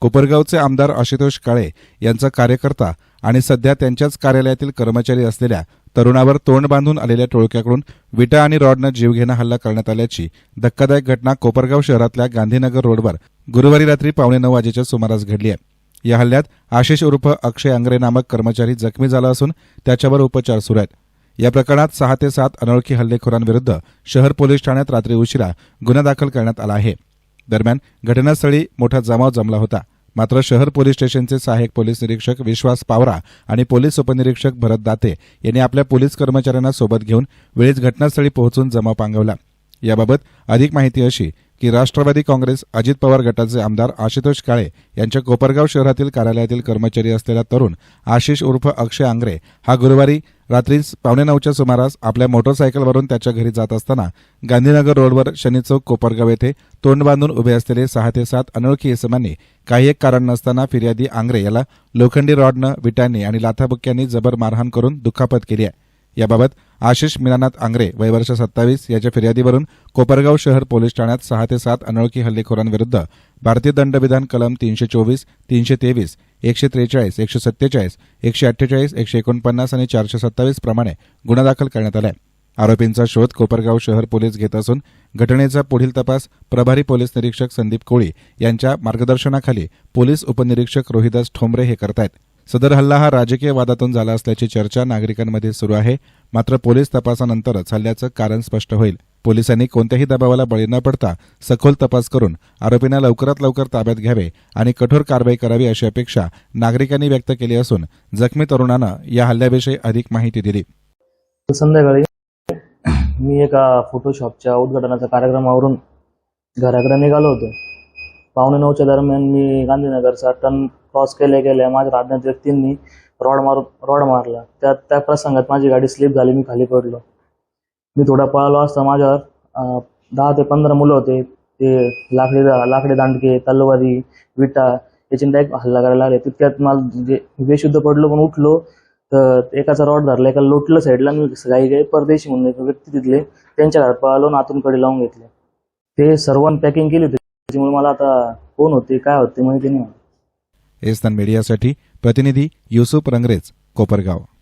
कोपरगावचे आमदार आशुतोष काळे यांचा कार्यकर्ता आणि सध्या त्यांच्याच कार्यालयातील कर्मचारी असलेल्या तरुणावर तोंड बांधून आलेल्या टोळक्याकडून विटा आणि रॉडनं जीवघेणा हल्ला करण्यात आल्याची धक्कादायक घटना कोपरगाव शहरातल्या गांधीनगर रोडवर गुरुवारी रात्री पावणे नऊ वाजेच्या सुमारास घडली आहे. या हल्ल्यात आशिष उर्फ अक्षय अंग्रे नामक कर्मचारी जखमी झाला असून त्याच्यावर उपचार सुरू आहेत. या प्रकरणात सहा ते सात अनोळखी हल्लेखोरांविरुद्ध शहर पोलीस ठाण्यात रात्री उशिरा गुन्हा दाखल करण्यात आला आहे. दरम्यान घटनास्थळी मोठा जमाव जमला होता. मात्र शहर पोलीस स्टेशनचे सहाय्यक पोलीस निरीक्षक विश्वास पावरा आणि पोलीस उपनिरीक्षक भरत दाते यांनी आपल्या पोलीस कर्मचाऱ्यांना सोबत घेऊन वेळीच घटनास्थळी पोहोचून जमाव पांगवला. याबाबत अधिक माहिती अशी की राष्ट्रवादी काँग्रेस अजित पवार गटाचे आमदार आशुतोष काळे यांच्या कोपरगाव शहरातील कार्यालयातील कर्मचारी असलेला तरुण आशिष उर्फ अक्षय आंग्रे हा गुरुवारी रात्री पावणे नऊच्या सुमारास आपल्या मोटरसायकलवरून त्याच्या घरी जात असताना गांधीनगर रोडवर शनी चौक कोपरगाव येथे तोंड बांधून उभे असलेले सहा ते सात अनोळखी इसमांनी काही एक कारण नसताना फिर्यादी आंग्रे याला लोखंडी रॉडनं विटांनी आणि लाथाबुक्यांनी जबर मारहाण करून दुखापत केली आहे. याबाबत आशिष मिनानाथ आंग्रे वय वर्ष सत्तावीस याच्या फिर्यादीवरून कोपरगाव शहर पोलीस ठाण्यात सहा ते सात अनोळखी हल्लेखोरांविरुद्ध भारतीय दंडविधान कलम तीनशे चोवीस तीनशे तेवीस एकशे त्रेचाळीस एकशे सत्तेचाळीस एकशे अठ्ठेचाळीस एकशे एकोणपन्नास आणि चारशे सत्तावीस प्रमाणे गुन्हा दाखल करण्यात आलाय. आरोपींचा शोध कोपरगाव शहर पोलीस घेत असून घटनेचा पुढील तपास प्रभारी पोलीस निरीक्षक संदीप कोळी यांच्या मार्गदर्शनाखाली पोलीस उपनिरीक्षक रोहिदास ठोंबरे हे करतायत. सदर हल्ला हा राजकीय वादातून झाला असल्याची चर्चा नागरिकांमध्ये सुरू आहे. मात्र पोलीस तपासानंतरच हल्ल्याचं कारण स्पष्ट होईल. पोलिसांनी कोणत्याही दबावाला बळी न पडता सखोल तपास करून आरोपींना लवकरात लवकर ताब्यात घ्यावे आणि कठोर कारवाई करावी अशी अपेक्षा नागरिकांनी व्यक्त केली असून जखमी तरुणानं या हल्ल्याविषयी अधिक माहिती दिली. संध्याकाळी मी एका फोटोशॉपच्या उद्घाटनाच्या कार्यक्रमावरून घराकडे निघालो होतो. पावणे नऊच्या दरम्यान मी गांधीनगरचा टर्न क्रॉस केल्या केल्या माझ्या अज्ञात व्यक्तींनी रॉड मार रॉड मारला. त्या त्या प्रसंगात माझी गाडी स्लिप झाली मी खाली पडलो. मी थोडा पळालो असता माझ्यावर. दहा ते पंधरा मुलं होते. ते लाकडी लाकडी दांडके तलवारी विटा याची डायरेक्ट हल्ला करायला लागले. तितक्यात मला जे बेशुद्ध पडलो पण उठलो तर एकाचा रॉड धरला एका लोटलं साईडला मी काही काही परदेशी म्हणून एक व्यक्ती तिथले त्यांच्या घरात पळालो आणि लावून घेतले. ते सर्वांनी पॅकिंग केली होती. त्याच्यामुळे मला आता कोण होते काय होते माहिती नाही. एस्तान मीडियासाठी प्रतिनिधी युसुफ रंगरेज कोपरगाव.